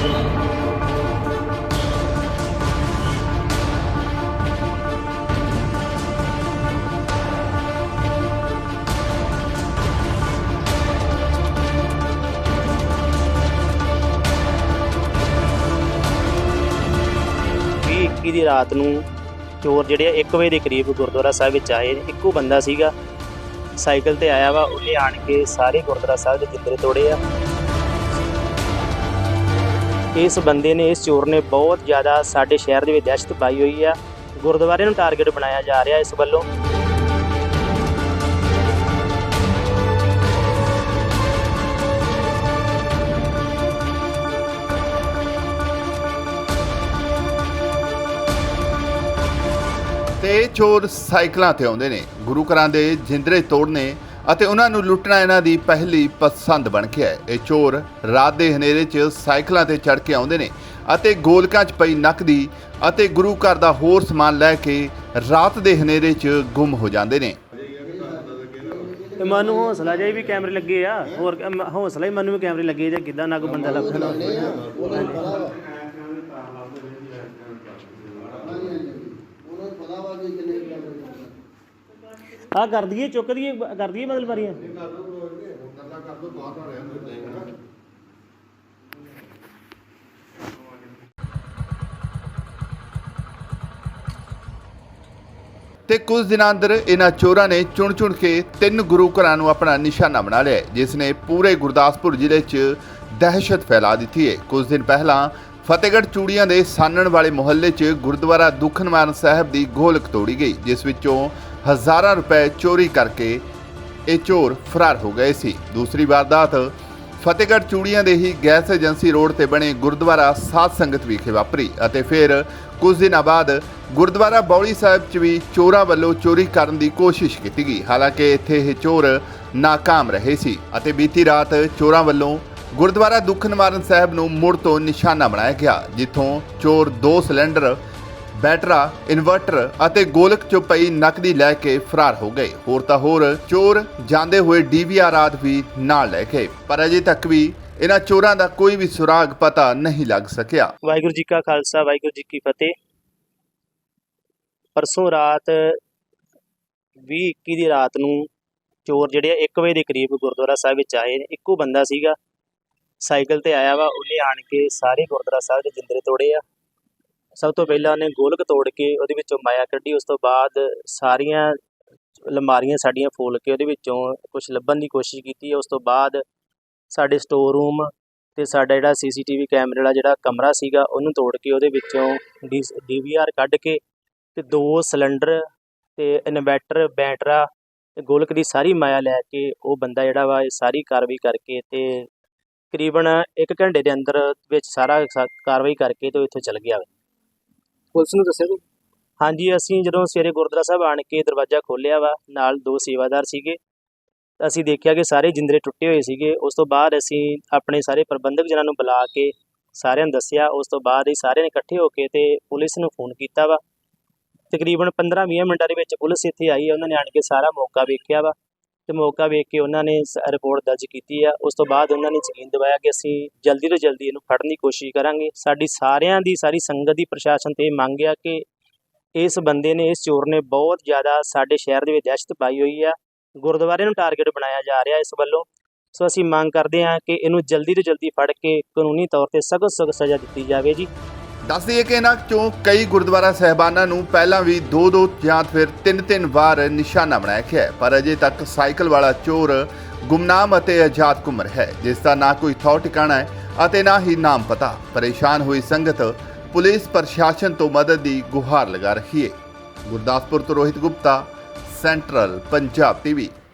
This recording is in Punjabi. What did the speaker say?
ਵੀਹ ਇੱਕੀ ਦੀ ਰਾਤ ਨੂੰ ਚੋਰ ਜਿਹੜੇ ਆ 1 ਵਜੇ ਦੇ ਕਰੀਬ ਗੁਰਦੁਆਰਾ ਸਾਹਿਬ ਵਿੱਚ ਆਏ ਇੱਕੋ ਬੰਦਾ ਸੀਗਾ, ਸਾਈਕਲ ਤੇ ਆਇਆ ਵਾ, ਉਹਨੇ ਆਣ ਕੇ ਸਾਰੇ ਗੁਰਦੁਆਰਾ ਸਾਹਿਬ ਦੇ ਜਿੰਦਰੇ ਤੋੜੇ ਆ। ਇਸ ਬੰਦੇ ਨੇ, ਇਸ ਚੋਰ ਨੇ ਬਹੁਤ ਜ਼ਿਆਦਾ ਸਾਡੇ ਸ਼ਹਿਰ ਦੇ ਵਿੱਚ ਦਹਿਸ਼ਤ ਪਾਈ ਹੋਈ ਆ। ਗੁਰਦੁਆਰੇ ਨੂੰ ਟਾਰਗੇਟ ਬਣਾਇਆ ਜਾ ਰਿਹਾ ਇਸ ਵੱਲੋਂ। ਤੇ ਇਹ ਚੋਰ ਸਾਈਕਲਾਂ ਤੇ ਆਉਂਦੇ ਨੇ। ਗੁਰੂ ਘਰਾਂ ਦੇ ਜਿੰਦਰੇ ਤੋੜਨੇ ਅਤੇ ਉਹਨਾਂ ਨੂੰ ਲੁੱਟਣਾ ਇਹਨਾਂ ਦੀ ਪਹਿਲੀ ਪਸੰਦ ਬਣ ਗਿਆ ਹੈ ਇਹ ਚੋਰ ਰਾਤ ਦੇ ਹਨੇਰੇ 'ਚ ਸਾਈਕਲਾਂ ਤੇ ਚੜ੍ਹ ਕੇ ਆਉਂਦੇ ਨੇ ਅਤੇ ਗੋਲਕਾਂ 'ਚ ਪਈ ਨਕਦੀ ਅਤੇ ਗੁਰੂ ਘਰ ਦਾ ਹੋਰ ਸਮਾਨ ਲੈ ਕੇ ਰਾਤ ਦੇ ਹਨੇਰੇ 'ਚ ਗੁੰਮ ਹੋ ਜਾਂਦੇ ਨੇ। ਤੇ ਮਨ ਹੌਸਲਾ ਜਾਈ ਵੀ ਕੈਮਰੇ ਲੱਗੇ ਆ। ਹੋਰ ਕ- ਹੌਸਲਾ ਹੀ ਮਨ ਵੀ ਕੈਮਰੇ ਲੱਗੇ ਜਾਂ ਕਿਦਾਂ ਨਾ ਕੋਈ ਬੰਦਾ ਲੱਭਦਾ ਆ ਕਰ ਦਈਏ ਚੁੱਕ ਦਈਏ ਕਰ ਦਈਏ ਮਤਲਬ ਬਾਰੀਆਂ ਤੇ ਕੁਝ ਦਿਨਾਂ ਅੰਦਰ ਇਹਨਾਂ ਚੋਰਾਂ ਨੇ ਚੁਣ-ਚੁਣ ਕੇ ਤਿੰਨ ਗੁਰੂ ਘਰਾਂ ਨੂੰ ਆਪਣਾ ਨਿਸ਼ਾਨਾ ਬਣਾ ਲਿਆ ਹੈ, ਜਿਸ ਨੇ ਪੂਰੇ ਗੁਰਦਾਸਪੁਰ ਜ਼ਿਲ੍ਹੇ 'ਚ ਦਹਿਸ਼ਤ ਫੈਲਾ ਦਿੱਤੀ ਹੈ। ਕੁਝ ਦਿਨ ਪਹਿਲਾਂ ਫਤਿਹਗੜ੍ਹ ਚੂੜੀਆਂ ਦੇ ਸਾਨਣ ਵਾਲੇ ਮੁਹੱਲੇ 'ਚ ਗੁਰਦੁਆਰਾ ਦੁਖਨਿਵਾਰਨ ਸਾਹਿਬ ਦੀ ਗੋਲਕ ਤੋੜੀ ਗਈ ਜਿਸ ਵਿੱਚੋਂ ਹਜ਼ਾਰਾਂ ਰੁਪਏ ਚੋਰੀ ਕਰਕੇ ਇਹ ਚੋਰ ਫਰਾਰ ਹੋ ਗਏ ਸੀ। ਦੂਸਰੀ ਵਾਰਦਾਤ ਫਤਿਹਗੜ੍ਹ ਚੂੜੀਆਂ ਦੇ ਹੀ ਗੈਸ ਏਜੰਸੀ ਰੋਡ ਤੇ ਬਣੇ ਗੁਰਦੁਆਰਾ ਸਾਧ ਸੰਗਤ ਵਿਖੇ ਵਾਪਰੀ ਅਤੇ ਫਿਰ ਕੁਝ ਦਿਨਾਂ ਬਾਅਦ ਗੁਰਦੁਆਰਾ ਬੌਲੀ ਸਾਹਿਬ 'ਚ ਵੀ ਚੋਰਾਂ ਵੱਲੋਂ ਚੋਰੀ ਕਰਨ ਦੀ ਕੋਸ਼ਿਸ਼ ਕੀਤੀ ਗਈ। ਹਾਲਾਂਕਿ ਇੱਥੇ ਇਹ ਚੋਰ ਨਾਕਾਮ ਰਹੇ ਸੀ ਅਤੇ ਬੀਤੀ ਰਾਤ ਚੋਰਾਂ ਵੱਲੋਂ ਗੁਰਦੁਆਰਾ ਦੁੱਖ ਨਿਵਾਰਨ ਸਾਹਿਬ ਨੂੰ ਮੁੜ ਤੋਂ ਨਿਸ਼ਾਨਾ ਬਣਾਇਆ ਗਿਆ, ਜਿੱਥੋਂ ਚੋਰ ਦੋ ਸਿਲੰਡਰ ਬੈਟਰਾ, ਇਨਵਰਟਰ ਅਤੇ ਗੋਲਕ ਚੋਂ ਪਈ ਨਕਦੀ ਲੈ ਕੇ ਫਰਾਰ ਹੋ ਗਏ। ਹੋਰ ਤਾਂ ਹੋਰ, ਚੋਰ ਜਾਂਦੇ ਹੋਏ ਡੀਵੀਆਰ ਆਦ ਵੀ ਨਾਲ ਲੈ ਗਏ। ਪਰ ਅਜੇ ਤੱਕ ਵੀ ਇਹਨਾਂ ਚੋਰਾਂ ਦਾ ਕੋਈ ਵੀ ਸੁਰਾਗ ਪਤਾ ਨਹੀਂ ਲੱਗ ਸਕਿਆ। ਵਾਹਿਗੁਰੂ ਜੀ ਕਾ ਖਾਲਸਾ, ਵਾਹਿਗੁਰੂ ਜੀ ਕੀ ਫਤਿਹ। ਪਰਸੋਂ ਰਾਤ 20 21 ਦੀ ਰਾਤ ਨੂੰ ਚੋਰ ਜਿਹੜੇ ਆ 1 ਵਜੇ ਦੇ ਕਰੀਬ ਗੁਰਦੁਆਰਾ ਸਾਹਿਬ ਵਿੱਚ ਆਏ ਨੇ। ਇੱਕੋ ਬੰਦਾ ਸੀਗਾ, ਸਾਈਕਲ ਤੇ ਆਇਆ ਵਾ, ਉਹਨੇ ਆਣ ਕੇ ਸਾਰੇ ਗੁਰਦੁਆਰਾ ਸਾਹਿਬ ਦੇ ਜਿੰਦਰੇ ਤੋੜੇ ਆ। ਸਭ ਤੋਂ ਪਹਿਲਾਂ ਉਹਨੇ ਗੋਲਕ ਤੋੜ ਕੇ ਉਹਦੇ ਵਿੱਚੋਂ ਮਾਇਆ ਕੱਢੀ, ਉਸ ਤੋਂ ਬਾਅਦ ਸਾਰੀਆਂ ਅਲਮਾਰੀਆਂ ਸਾਡੀਆਂ ਫੋਲ ਕੇ ਉਹਦੇ ਵਿੱਚੋਂ ਕੁਝ ਲੱਭਣ ਦੀ ਕੋਸ਼ਿਸ਼ ਕੀਤੀ, ਉਸ ਤੋਂ ਬਾਅਦ ਸਾਡੇ ਸਟੋਰ ਰੂਮ ਤੇ ਸਾਡਾ ਜਿਹੜਾ ਸੀਸੀਟੀਵੀ ਕੈਮਰੇ ਵਾਲਾ ਜਿਹੜਾ ਕਮਰਾ ਸੀਗਾ, ਉਹਨੂੰ ਤੋੜ ਕੇ ਉਹਦੇ ਵਿੱਚੋਂ ਡੀਵੀਆਰ ਕੱਢ ਕੇ ਤੇ ਦੋ ਸਿਲੰਡਰ ਤੇ ਇਨਵੈਟਰ ਬੈਟਰਾ ਤੇ ਗੋਲਕ ਦੀ ਸਾਰੀ ਮਾਇਆ ਲੈ ਕੇ ਉਹ ਬੰਦਾ ਜਿਹੜਾ ਵਾ, ਇਹ ਸਾਰੀ ਕਾਰਵਾਈ ਕਰਕੇ ਤੇ ਤਕਰੀਬਨ 1 ਘੰਟੇ ਦੇ ਅੰਦਰ ਵਿੱਚ ਸਾਰਾ ਕਾਰਵਾਈ ਕਰਕੇ ਤੇ ਉਹ ਇੱਥੋਂ ਚਲ ਗਿਆ। ਪੁਲਿਸ ਨੂੰ ਦੱਸਿਆ ਤੂੰ ਹਾਂਜੀ, ਅਸੀਂ ਜਦੋਂ ਸਵੇਰੇ ਗੁਰਦੁਆਰਾ ਸਾਹਿਬ ਆਣ ਕੇ ਦਰਵਾਜ਼ਾ ਖੋਲ੍ਹਿਆ ਵਾ, ਨਾਲ ਦੋ ਸੇਵਾਦਾਰ ਸੀਗੇ। ਅਸੀਂ ਦੇਖਿਆ ਕਿ ਸਾਰੇ ਜਿੰਦਰੇ ਟੁੱਟੇ ਹੋਏ ਸੀਗੇ। ਉਸ ਤੋਂ ਬਾਅਦ ਅਸੀਂ ਆਪਣੇ ਸਾਰੇ ਪ੍ਰਬੰਧਕ ਜਨਾਂ ਨੂੰ ਬੁਲਾ ਕੇ ਸਾਰਿਆਂ ਨੂੰ ਦੱਸਿਆ। ਉਸ ਤੋਂ ਬਾਅਦ ਹੀ ਸਾਰਿਆਂ ਨੇ ਇਕੱਠੇ ਹੋ ਕੇ ਤੇ ਪੁਲਿਸ ਨੂੰ ਫੋਨ ਕੀਤਾ ਵਾ। ਤਕਰੀਬਨ 15-20 ਮਿੰਟਾਂ ਦੇ ਵਿੱਚ ਪੁਲਿਸ ਇੱਥੇ ਆਈ। ਉਹਨਾਂ ਨੇ ਆਣ ਕੇ ਸਾਰਾ ਮੌਕਾ ਵੇਖਿਆ ਵਾ। ਤੇ ਮੌਕਾ ਵੇਖ ਕੇ ਉਹਨਾਂ ਨੇ ਰਿਪੋਰਟ ਦਰਜ ਕੀਤੀ ਆ। ਉਸ ਤੋਂ ਬਾਅਦ ਉਹਨਾਂ ਨੇ ਯਕੀਨ ਦਿਵਾਇਆ ਕਿ ਅਸੀਂ ਜਲਦੀ ਤੋਂ ਜਲਦੀ ਇਹਨੂੰ ਫੜਨ ਦੀ ਕੋਸ਼ਿਸ਼ ਕਰਾਂਗੇ। ਸਾਡੀ ਸਾਰਿਆਂ ਦੀ, ਸਾਰੀ ਸੰਗਤ ਦੀ ਪ੍ਰਸ਼ਾਸਨ ਤੇ ਮੰਗ ਆ ਕਿ ਇਸ ਬੰਦੇ ਨੇ, ਇਸ ਚੋਰ ਨੇ ਬਹੁਤ ਜ਼ਿਆਦਾ ਸਾਡੇ ਸ਼ਹਿਰ ਦੇ ਵਿੱਚ ਦਹਿਸ਼ਤ ਪਾਈ ਹੋਈ ਆ। ਗੁਰਦੁਆਰੇ ਨੂੰ ਟਾਰਗੇਟ ਬਣਾਇਆ ਜਾ ਰਿਹਾ ਇਸ ਵੱਲੋਂ। ਸੋ ਅਸੀਂ ਮੰਗ ਕਰਦੇ ਹਾਂ ਕਿ ਇਹਨੂੰ ਜਲਦੀ ਤੋਂ ਜਲਦੀ ਫੜ ਕੇ ਕਾਨੂੰਨੀ ਤੌਰ ਤੇ ਸਖਤ ਸਖਤ ਸਜ਼ਾ ਦਿੱਤੀ ਜਾਵੇ ਜੀ। ਦੱਸ ਦਈਏ ਕਿ ਇਹਨਾਂ ਚੋਂ ਕਈ ਗੁਰਦੁਆਰਾ ਸਹਿਬਾਨਾਂ ਨੂੰ ਪਹਿਲਾਂ ਵੀ ਦੋ ਦੋ ਜਾਂ ਫਿਰ ਤਿੰਨ ਤਿੰਨ ਵਾਰ ਨਿਸ਼ਾਨਾ ਬਣਾਇਆ ਗਿਆ ਹੈ। ਪਰ ਅਜੇ ਤੱਕ ਸਾਈਕਲ ਵਾਲਾ ਚੋਰ ਗੁੰਮਨਾਮ ਅਤੇ ਆਜ਼ਾਦ ਘੁੰਮ ਹੈ, ਜਿਸ ਦਾ ਨਾ ਕੋਈ ਥੌ ਟਿਕਾਣਾ ਹੈ ਅਤੇ ਨਾ ਹੀ ਨਾਮ ਪਤਾ। ਪਰੇਸ਼ਾਨ ਹੋਈ ਸੰਗਤ ਪੁਲਿਸ ਪ੍ਰਸ਼ਾਸਨ ਤੋਂ ਮਦਦ ਦੀ ਗੁਹਾਰ ਲਗਾ ਰਹੀ ਹੈ। ਗੁਰਦਾਸਪੁਰ ਤੋਂ ਰੋਹਿਤ ਗੁਪਤਾ, ਸੈਂਟਰਲ ਪੰਜਾਬ ਟੀਵੀ।